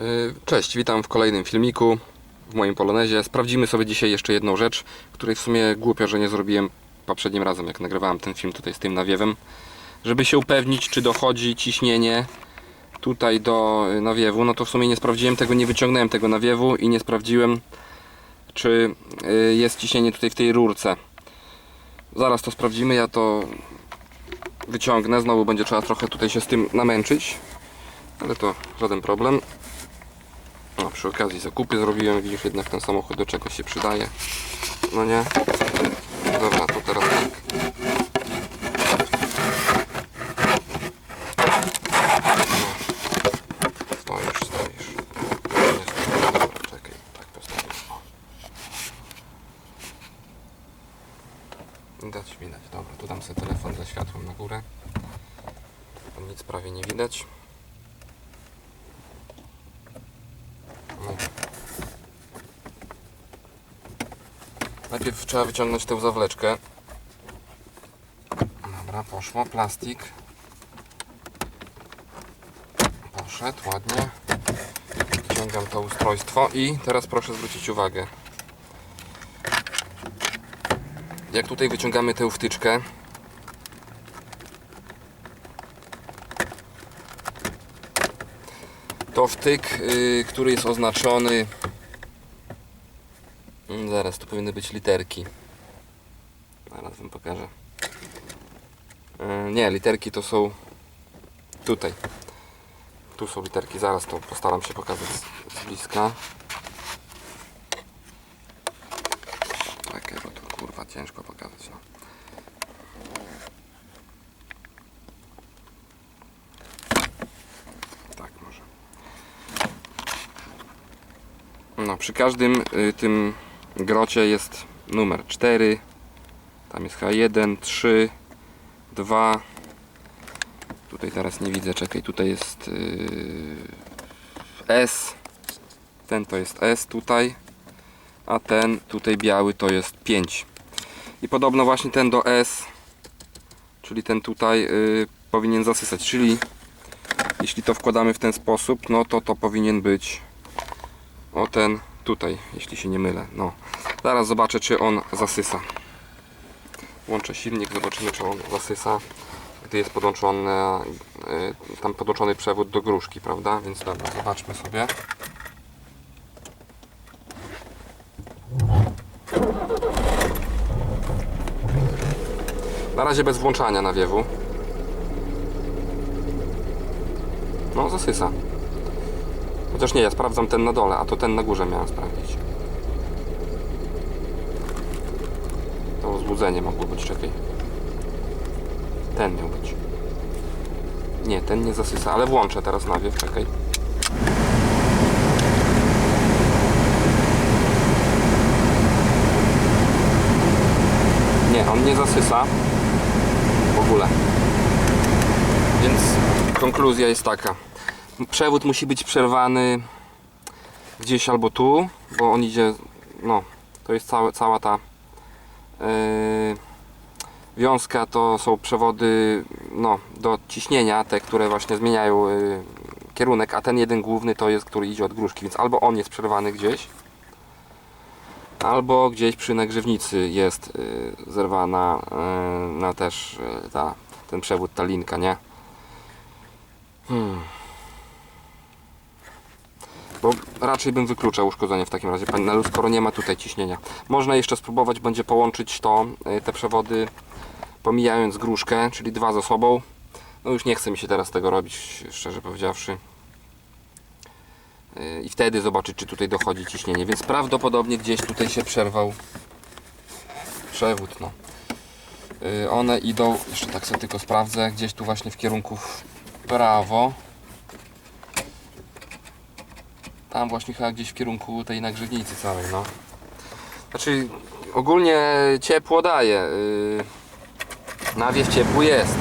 Y, Cześć, witam w kolejnym filmiku w moim Polonezie. Sprawdzimy sobie dzisiaj jeszcze jedną rzecz, której w sumie głupio, że nie zrobiłem poprzednim razem, jak nagrywałem ten film tutaj z tym nawiewem. Żeby się upewnić, czy dochodzi ciśnienie tutaj do nawiewu, no to w sumie nie sprawdziłem tego, nie wyciągnąłem tego nawiewu i nie sprawdziłem, czy y, jest ciśnienie tutaj w tej rurce. Zaraz to sprawdzimy, ja to wyciągnę, znowu będzie trzeba trochę tutaj się z tym namęczyć, ale to żaden problem. No, przy okazji zakupy zrobiłem, widzisz, jednak ten samochód do czegoś się przydaje. No nie? Dobra, to teraz tak. Tak. Widać, widać. Dobra, tu dam sobie telefon ze światłem na górę. Nic prawie nie widać. No. Najpierw trzeba wyciągnąć tę zawleczkę. Dobra, poszło. Plastik. Poszedł ładnie. Wyciągam to ustrojstwo i teraz proszę zwrócić uwagę. Jak tutaj wyciągamy tę wtyczkę, to wtyk, y, który jest oznaczony. Zaraz, tu powinny być literki. Zaraz wam pokażę. Y, Nie, literki to są tutaj. Tu są literki, zaraz to postaram się pokazać z, bliska. Czekaj, bo to kurwa ciężko pokazać. No. Tak może. No, przy każdym y, tym grocie jest numer 4. Tam jest H1, 3, 2. Tutaj teraz nie widzę, czekaj, tutaj jest y, S. Ten to jest S tutaj. A ten tutaj biały to jest 5. I podobno właśnie ten do S, czyli ten tutaj y, powinien zasysać, czyli jeśli to wkładamy w ten sposób, no to to powinien być o ten tutaj, jeśli się nie mylę. No, zaraz zobaczę, czy on zasysa. Włączę silnik, zobaczymy, czy on zasysa, gdy jest podłączony, y, tam podłączony przewód do gruszki, prawda? Więc dobra, zobaczmy sobie. Na razie bez włączania nawiewu. No, zasysa. Chociaż nie, ja sprawdzam ten na dole, a to ten na górze miałem sprawdzić. To wzbudzenie mogło być, czekaj. Ten miał być. Nie, ten nie zasysa, ale włączę teraz nawiew, czekaj. Nie, on nie zasysa. W ogóle. Więc konkluzja jest taka. Przewód musi być przerwany gdzieś albo tu, bo on idzie, no, to jest całe, cała ta yy, wiązka, to są przewody, no, do ciśnienia, te, które właśnie zmieniają yy, kierunek, a ten jeden główny to jest, który idzie od gruszki, więc albo on jest przerwany gdzieś, albo gdzieś przy nagrzewnicy jest yy, zerwana yy, na też yy, ta, ten przewód, ta linka, nie? Hmm. Bo raczej bym wykluczał uszkodzenie w takim razie panelu, skoro nie ma tutaj ciśnienia. Można jeszcze spróbować będzie połączyć to, y, te przewody pomijając gruszkę, czyli dwa ze sobą. No już nie chce mi się teraz tego robić, szczerze powiedziawszy. Y, I wtedy zobaczyć, czy tutaj dochodzi ciśnienie. Więc prawdopodobnie gdzieś tutaj się przerwał przewód. No. Y, One idą, jeszcze tak sobie tylko sprawdzę, gdzieś tu właśnie w kierunku w prawo. Tam właśnie chyba gdzieś w kierunku tej nagrzewnicy całej, no. Znaczy, ogólnie ciepło daje. Yy, nawiew ciepły jest.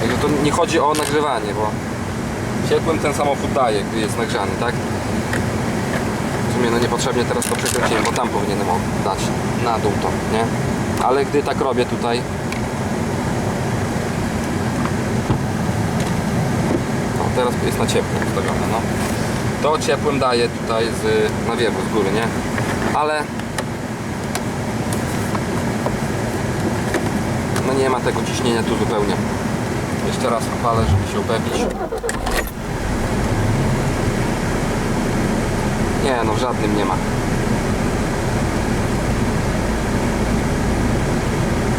Także to nie chodzi o nagrzewanie, bo ciepłym ten samochód daje, gdy jest nagrzany, tak? W sumie no niepotrzebnie teraz to przekręciłem, bo tam powinienem dać na dół to, nie? Ale gdy tak robię tutaj, no teraz jest na ciepło ustawione, no. To ciepłym daje tutaj z nawiewu, z góry, nie? Ale no nie ma tego ciśnienia tu zupełnie. Jeszcze raz opalę, żeby się upewnić. Nie, no w żadnym nie ma.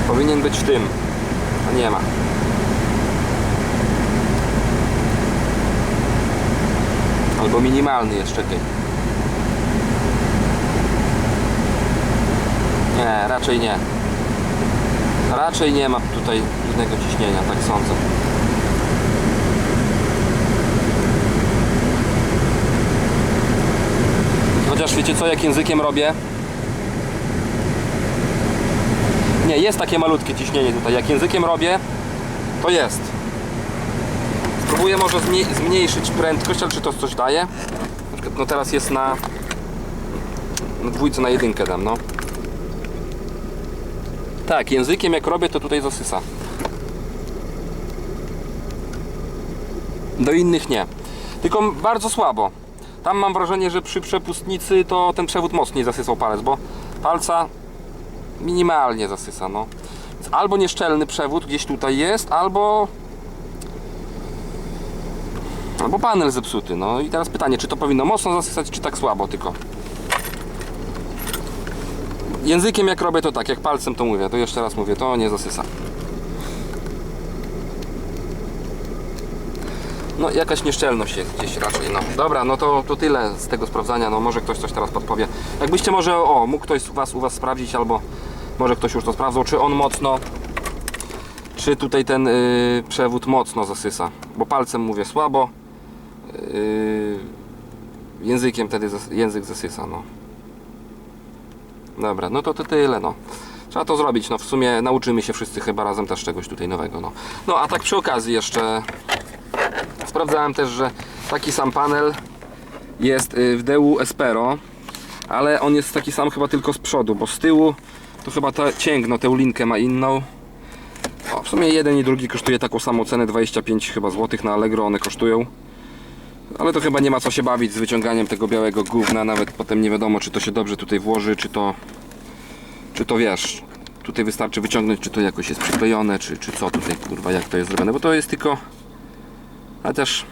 Powinien być w tym, a nie ma. Albo minimalny jest, czekaj. Nie, raczej nie. Raczej nie ma tutaj innego ciśnienia, tak sądzę. Chociaż wiecie co, jak językiem robię? Nie, jest takie malutkie ciśnienie tutaj. Jak językiem robię, to jest. Spróbuję może zmniej- zmniejszyć prędkość, ale czy to coś daje? No teraz jest na, na dwójce na jedynkę dam, no. Tak, językiem jak robię, to tutaj zasysa. Do innych nie. Tylko bardzo słabo. Tam mam wrażenie, że przy przepustnicy to ten przewód mocniej zasysał palec, bo palca minimalnie zasysa, no. Albo nieszczelny przewód gdzieś tutaj jest, albo albo panel zepsuty. No i teraz pytanie, czy to powinno mocno zasysać, czy tak słabo tylko. Językiem jak robię to tak, jak palcem to mówię, to jeszcze raz mówię, to nie zasysa. No jakaś nieszczelność jest gdzieś raczej, no. Dobra, no to, to tyle z tego sprawdzania, no może ktoś coś teraz podpowie. Jakbyście może, o, mógł ktoś u was, u was sprawdzić, albo może ktoś już to sprawdzał, czy on mocno, czy tutaj ten y, przewód mocno zasysa. Bo palcem mówię słabo, y, językiem wtedy zas, język zasysa, no. Dobra, no to, to tyle, no. Trzeba to zrobić, no w sumie nauczymy się wszyscy chyba razem też czegoś tutaj nowego, no. No a tak przy okazji jeszcze sprawdzałem też, że taki sam panel jest y, w DU Espero, ale on jest taki sam chyba tylko z przodu, bo z tyłu to chyba ta cięgno, tę linkę ma inną. O, w sumie jeden i drugi kosztuje taką samą cenę, 25 chyba złotych na Allegro one kosztują. Ale to chyba nie ma co się bawić z wyciąganiem tego białego gówna, nawet potem nie wiadomo czy to się dobrze tutaj włoży, czy to czy to wiesz, tutaj wystarczy wyciągnąć, czy to jakoś jest przyklejone, czy, czy co tutaj kurwa, jak to jest zrobione, bo to jest tylko ale też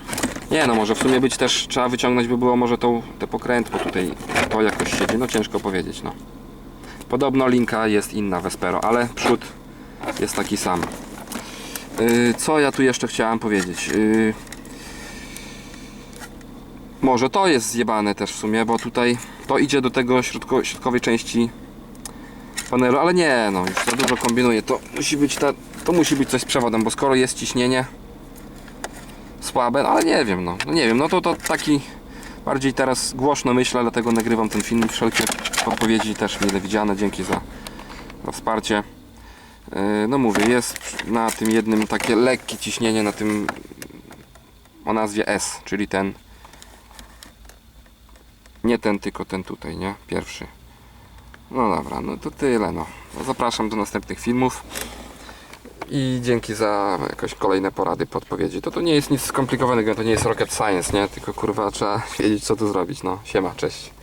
nie no, może w sumie być też trzeba wyciągnąć by było może tą, te pokrętło tutaj to jakoś siedzi, no ciężko powiedzieć no. Podobno linka jest inna Vespero, ale przód jest taki sam. Yy, co ja tu jeszcze chciałem powiedzieć? Yy, może to jest zjebane też w sumie, bo tutaj to idzie do tego środko, środkowej części panelu, ale nie, no już za dużo kombinuję. To musi być ta, to musi być coś z przewodem, bo skoro jest ciśnienie słabe, no ale nie wiem, no, no nie wiem, no to to taki bardziej teraz głośno myślę, dlatego nagrywam ten film. Wszelkie podpowiedzi też mile widziane, dzięki za, za wsparcie. Yy, No mówię, jest na tym jednym takie lekkie ciśnienie na tym o nazwie S, czyli ten nie ten, tylko ten tutaj, nie? Pierwszy. No dobra, no to tyle, no. No Zapraszam do następnych filmów. I dzięki za jakoś kolejne porady, podpowiedzi. To to nie jest nic skomplikowanego, to nie jest rocket science, nie? Tylko kurwa trzeba wiedzieć co tu zrobić, no. Siema, cześć.